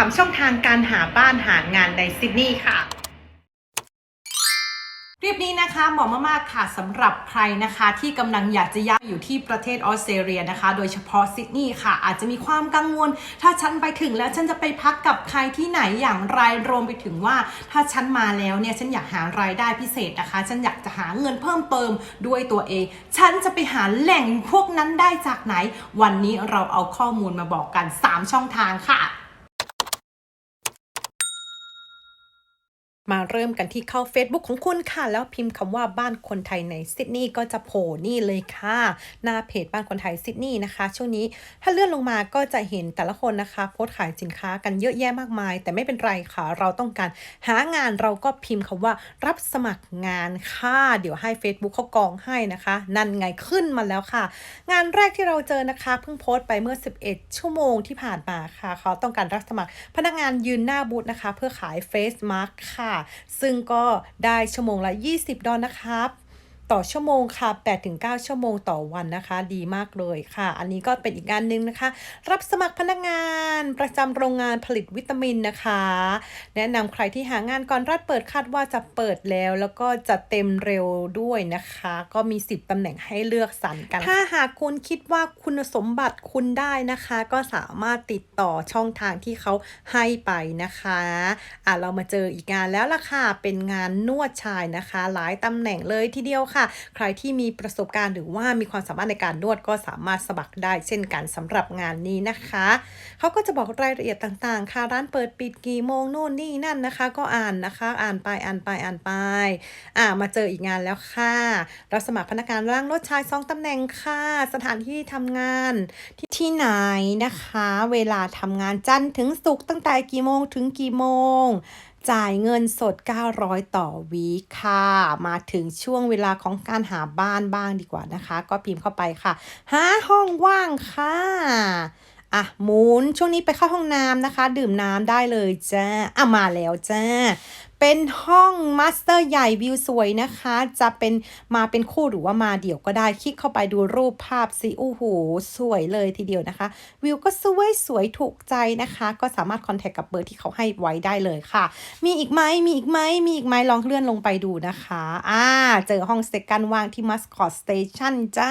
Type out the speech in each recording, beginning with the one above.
3 ช่องทางการหาบ้านหางานในซิดนีย์ค่ะคลิปนี้นะคะเหมาะมากๆค่ะสำหรับใครนะคะที่กำลังอยากจะย้ายอยู่ที่ประเทศออสเตรเลียนะคะ โดยเฉพาะซิดนีย์ค่ะ อาจจะมีความกังวล ถ้าฉันไปถึงแล้วฉันจะไปพักกับใครที่ไหนอย่างไรรวมไปถึงว่า ถ้าฉันมาแล้วเนี่ยฉันอยากหารายได้พิเศษนะคะ ฉันอยากจะหาเงินเพิ่มเติมด้วยตัวเอง ฉันจะไปหาแหล่งพวกนั้นได้จากไหน วันนี้เราเอาข้อมูลมาบอกกัน 3 ช่องทางค่ะ มาเริ่มกันที่เข้า Facebook ของคุณค่ะ แล้วพิมพ์คำว่าบ้านคนไทยในซิดนีย์ก็จะโผล่นี่เลยค่ะ หน้าเพจบ้านคนไทยซิดนีย์นะคะ ช่วงนี้ถ้าเลื่อนลงมาก็จะเห็นแต่ละคนนะคะ โพสต์ขายสินค้ากันเยอะแยะมากมาย แต่ไม่เป็นไรค่ะ เราต้องการหางานเราก็พิมพ์คำว่ารับสมัครงานค่ะ เดี๋ยวให้ Facebook เขากองให้นะคะ นั่นไงขึ้นมาแล้วค่ะ งานแรกที่เราเจอนะคะ เพิ่งโพสต์ไปเมื่อ 11 ชั่วโมงที่ผ่านมาค่ะ เขาต้องการรับสมัครพนักงานยืนหน้าบูธนะคะ เพื่อขายเฟซมาร์กค่ะซึ่งก็ได้ชั่วโมงละ 20 ดอลนะครับ ต่อชั่วโมงค่ะ 8-9 ชั่วโมงต่อวันนะคะ ดีมากเลยค่ะ อันนี้ก็เป็นอีกงานหนึ่งนะคะ รับสมัครพนักงานประจำโรงงานผลิตวิตามินนะคะ แนะนำใครที่หางานก่อนรัฐเปิดคาดว่าจะเปิดแล้ว แล้วก็จะเต็มเร็วด้วยนะคะ ก็มี 10ตำแหน่งให้เลือกสรรกัน ถ้าหากคุณคิดว่าคุณสมบัติคุณได้นะคะ ก็สามารถติดต่อช่องทางที่เขาให้ไปนะคะอะเรามาเจออีกงานแล้วล่ะค่ะเป็นงานนวดชายนะคะ หลายตำแหน่งเลยทีเดียวค่ะใครที่มีประสบการณ์หรือว่ามีความสามารถในการนวดก็สามารถสมัครได้ เช่นกันสำหรับงานนี้นะคะเขาก็จะบอกรายละเอียดต่างๆ ค่ะ ร้านเปิดปิดกี่โมงโน่นนี่นั่นนะคะ ก็อ่านนะคะ อ่านไปอ่านไปอ่านไป อ่ามาเจออีกงานแล้วค่ะรับสมัครพนักงานล้างรถชายสองตำแหน่งค่ะ สถานที่ทำงานที่ที่ไหนนะคะ เวลาทำงานจันทร์ถึงศุกร์ตั้งแต่กี่โมงถึงกี่โมง จ่ายเงินสด 900 ต่อวีคค่ะ มาถึงช่วงเวลาของการหาบ้านบ้างดีกว่านะคะ ก็พิมพ์เข้าไปค่ะ หาห้องว่างค่ะอะหมุนช่วงนี้ไปเข้าห้องน้ำนะคะ ดื่มน้ำได้เลยจ้าอะมาแล้วจ้า เป็นห้องมาสเตอร์ใหญ่วิวสวยนะคะ จะเป็นมาเป็นคู่หรือว่ามาเดี่ยวก็ได้ คลิกเข้าไปดูรูปภาพสิโอ้โหสวยเลยทีเดียวนะคะ วิวก็สวยสวยถูกใจนะคะ ก็สามารถคอนแทคกับเบอร์ที่เขาให้ไว้ได้เลยค่ะ มีอีกไหมมีอีกไหมมีอีกไหมลองเลื่อนลงไปดูนะคะอ่าเจอห้องเซกันว่างที่มัสคอตสเตชันจ้า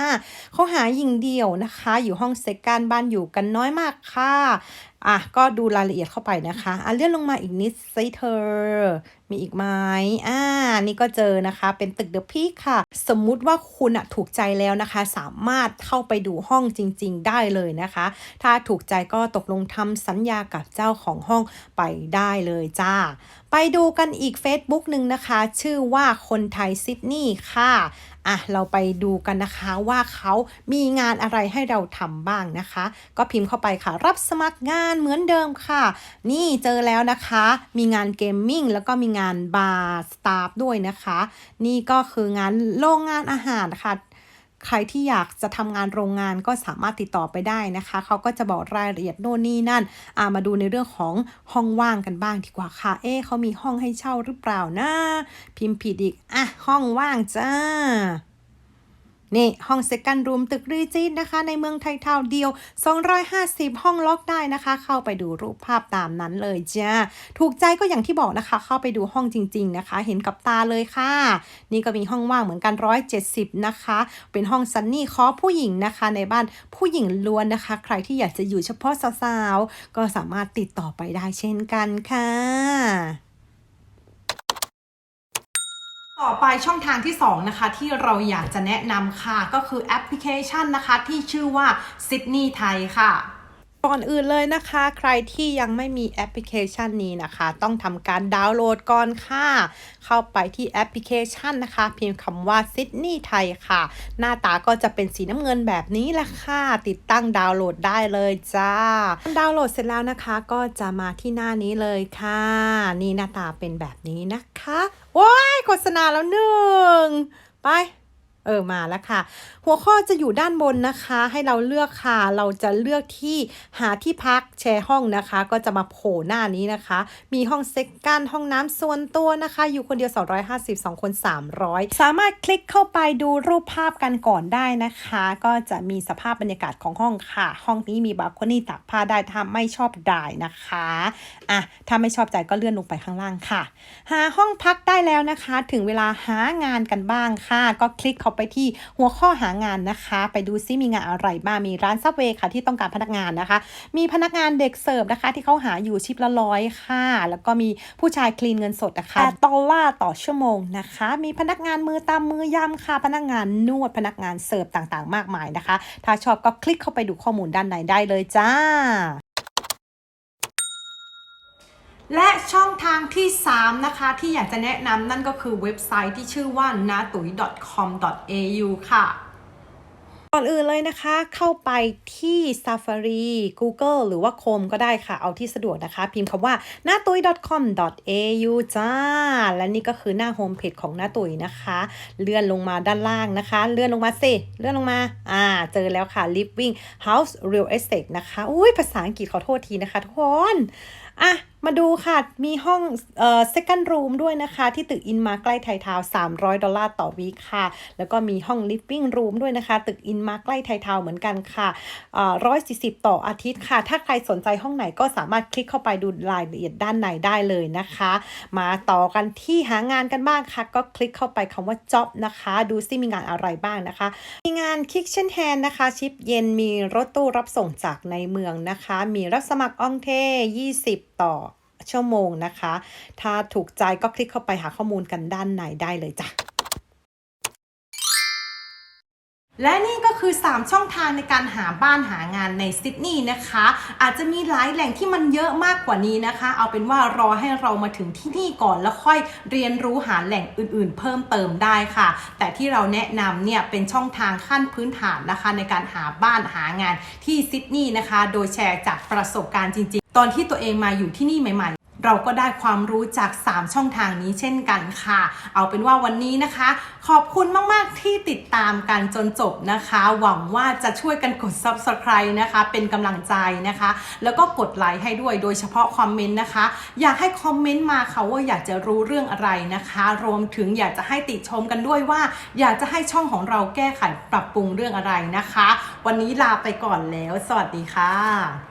เขาหาหญิงเดี่ยวนะคะ อยู่ห้องเซกันบ้านอยู่กันน้อยมากค่ะอะก็ดูรายละเอียดเข้าไปนะคะอะเลื่อนลงมาอีกนิดสิเธอ มีอีกไหมอ่านี่ก็เจอนะคะ เป็นตึกเดอะพีคค่ะ สมมุติว่าคุณอะถูกใจแล้วนะคะ สามารถเข้าไปดูห้องจริง ๆ ได้เลยนะคะ ถ้าถูกใจก็ตกลงทำสัญญากับเจ้าของห้องไปได้เลยจ้า ไปดูกันอีก Facebook หนึ่งนะคะ ชื่อว่าคนไทยซิดนีย์ค่ะ อะเราไปดูกันนะคะว่าเขามีงานอะไรให้เราทำบ้างนะคะ ก็พิมพ์เข้าไปค่ะ รับสมัครงานเหมือนเดิมค่ะ นี่เจอแล้วนะคะ มีงานเกมมิ่งแล้วก็มีงานบาร์สตาฟด้วยนะคะ นี่ก็คืองานโรงงานอาหารค่ะ ใครที่อยากจะทำงานโรงงานก็สามารถติดต่อไปได้นะคะ เขาก็จะบอกรายละเอียดโน่นนี่นั่นามาดูในเรื่องของห้องว่างกันบ้างดีกว่าค่ะ เอ๊เขามีห้องให้เช่าหรือเปล่านะ พิมพ์ผิดอีก อะ ห้องว่างจ้า นี่ห้องเซกันรูมตึกรีจีนนะคะ ในเมืองไทยทาวเดียว 250 ห้องล็อกได้นะคะ เข้าไปดูรูปภาพตามนั้นเลยจ้าถูกใจก็อย่างที่บอกนะคะ เข้าไปดูห้องจริง ๆนะคะ เห็นกับตาเลยค่ะ นี่ก็มีห้องว่างเหมือนกัน 170 นะคะ เป็นห้องซันนี่คอผู้หญิงนะคะ ในบ้านผู้หญิงล้วนนะคะ ใครที่อยากจะอยู่เฉพาะสาวๆก็สามารถติดต่อไปได้เช่นกันค่ะ ต่อไปช่องทางที่ 2 นะคะ ที่เราอยากจะแนะนำค่ะ ก็คือแอปพลิเคชันนะคะ ที่ชื่อว่า Sydney ไทยค่ะ ก่อนอื่นเลยนะคะ ใครที่ยังไม่มีแอปพลิเคชันนี้นะคะ ต้องทำการดาวน์โหลดก่อนค่ะ เข้าไปที่แอปพลิเคชันนะคะเพียงคำว่า Sydney ไทยค่ะ หน้าตาก็จะเป็นสีน้ำเงินแบบนี้แหละค่ะ ติดตั้งดาวน์โหลดได้เลยจ้า ดาวน์โหลดเสร็จแล้วนะคะก็จะมาที่หน้านี้เลยค่ะ นี่หน้าตาเป็นแบบนี้นะคะ ว้ายโฆษณาแล้วหนึ่งไป เออมาแล้วค่ะ หัวข้อจะอยู่ด้านบนนะคะ ให้เราเลือกค่ะ เราจะเลือกที่หาที่พักแชร์ห้องนะคะ ก็จะมาโผล่หน้านี้นะคะ มีห้องเซ็กกันห้องน้ำส่วนตัวนะคะ อยู่คนเดียว 250 2 คน 300 สามารถคลิกเข้าไปดูรูปภาพกันก่อนได้นะคะ ก็จะมีสภาพบรรยากาศของห้องค่ะ ห้องนี้มีบาร์โคนี่ตากผ้าได้ถ้าไม่ชอบได้นะคะอะถ้าไม่ชอบใจก็เลื่อนลงไปข้างล่างค่ะ หาห้องพักได้แล้วนะคะ ถึงเวลาหางานกันบ้างค่ะ ก็คลิกเข้าไปที่หัวข้อหางานนะคะ ไปดูซิมีงานอะไรบ้างมีร้านซับเวย์ค่ะที่ต้องการพนักงานนะคะ มีพนักงานเด็กเสิร์ฟนะคะ ที่เขาหาอยู่ชิปละร้อยค่ะ แล้วก็มีผู้ชายคลีนเงินสดนะคะดอลลาร์ต่อชั่วโมงนะคะ มีพนักงานมือตามมือยำค่ะ พนักงานนวดพนักงานเสิร์ฟต่างๆ มากมายนะคะ ถ้าชอบก็คลิกเข้าไปดูข้อมูลด้านในได้เลยจ้า และช่องทางที่ 3 นะคะ ที่อยากจะแนะนำนั่นก็คือเว็บไซต์ที่ชื่อว่า n a t u i com au ค่ะ ก่อนอื่นเลยนะคะ เข้าไปที่ Safari Google หรือว่า Chrome ก็ได้ค่ะ เอาที่สะดวกนะคะ พิมพ์คำว่า n a t u i com au จ้า และนี่ก็คือหน้าโฮมเพจของหน้าตุยนะคะ เลื่อนลงมาด้านล่างนะคะ เลื่อนลงมาสิ เลื่อนลงมา อ่า เจอแล้วค่ะ Living House Real Estate นะคะ อุ้ยภาษาอังกฤษขอโทษทีนะคะทุกคน อะมาดูค่ะ มีห้องเอ่อ second room ด้วยนะคะ ที่ตึกอินมาใกล้ไททาว300 ดอลลาร์ต่อวีคค่ะ แล้วก็มีห้อง living room ด้วยนะคะ ตึกอินมาใกล้ไททาวเหมือนกันค่ะเอ่อ140 ต่ออาทิตย์ค่ะ ถ้าใครสนใจห้องไหนก็สามารถคลิกเข้าไปดูรายละเอียดด้านในได้เลยนะคะ มาต่อกันที่หางานกันบ้างค่ะ ก็คลิกเข้าไปคำว่า job นะคะ ดูซิมีงานอะไรบ้างนะคะ มีงาน kitchen hand นะคะ ชิปเย็น มีรถตู้รับส่งจากในเมืองนะคะ มีรับสมัครอองเท20ต่อชั่วโมงนะคะ ถ้าถูกใจก็คลิกเข้าไปหาข้อมูลกันด้านในได้เลยจ้ะ และนี่ก็คือ 3 ช่องทางในการหาบ้านหางานในซิดนีย์นะคะ อาจจะมีหลายแหล่งที่มันเยอะมากกว่านี้นะคะ เอาเป็นว่ารอให้เรามาถึงที่นี่ก่อนแล้วค่อยเรียนรู้หาแหล่งอื่นๆ เพิ่มเติมได้ค่ะ แต่ที่เราแนะนำเนี่ยเป็นช่องทางขั้นพื้นฐานนะคะในการหาบ้านหางานที่ซิดนีย์นะคะ โดยแชร์จากประสบการณ์จริงๆ ตอนที่ตัวเองมาอยู่ที่นี่ใหม่ๆ เราก็ได้ความรู้จาก 3 ช่องทางนี้เช่นกันค่ะ เอาเป็นว่าวันนี้นะคะ ขอบคุณมาก ๆ ที่ติดตามกันจนจบนะคะ หวังว่าจะช่วยกันกด subscribe นะคะ เป็นกำลังใจนะคะ แล้วก็กดไลค์ให้ด้วยโดยเฉพาะคอมเมนต์นะคะ อยากให้คอมเมนต์มาค่ะว่าอยากจะรู้เรื่องอะไรนะคะ รวมถึงอยากจะให้ติชมกันด้วยว่า อยากจะให้ช่องของเราแก้ไขปรับปรุงเรื่องอะไรนะคะ วันนี้ลาไปก่อนแล้ว สวัสดีค่ะ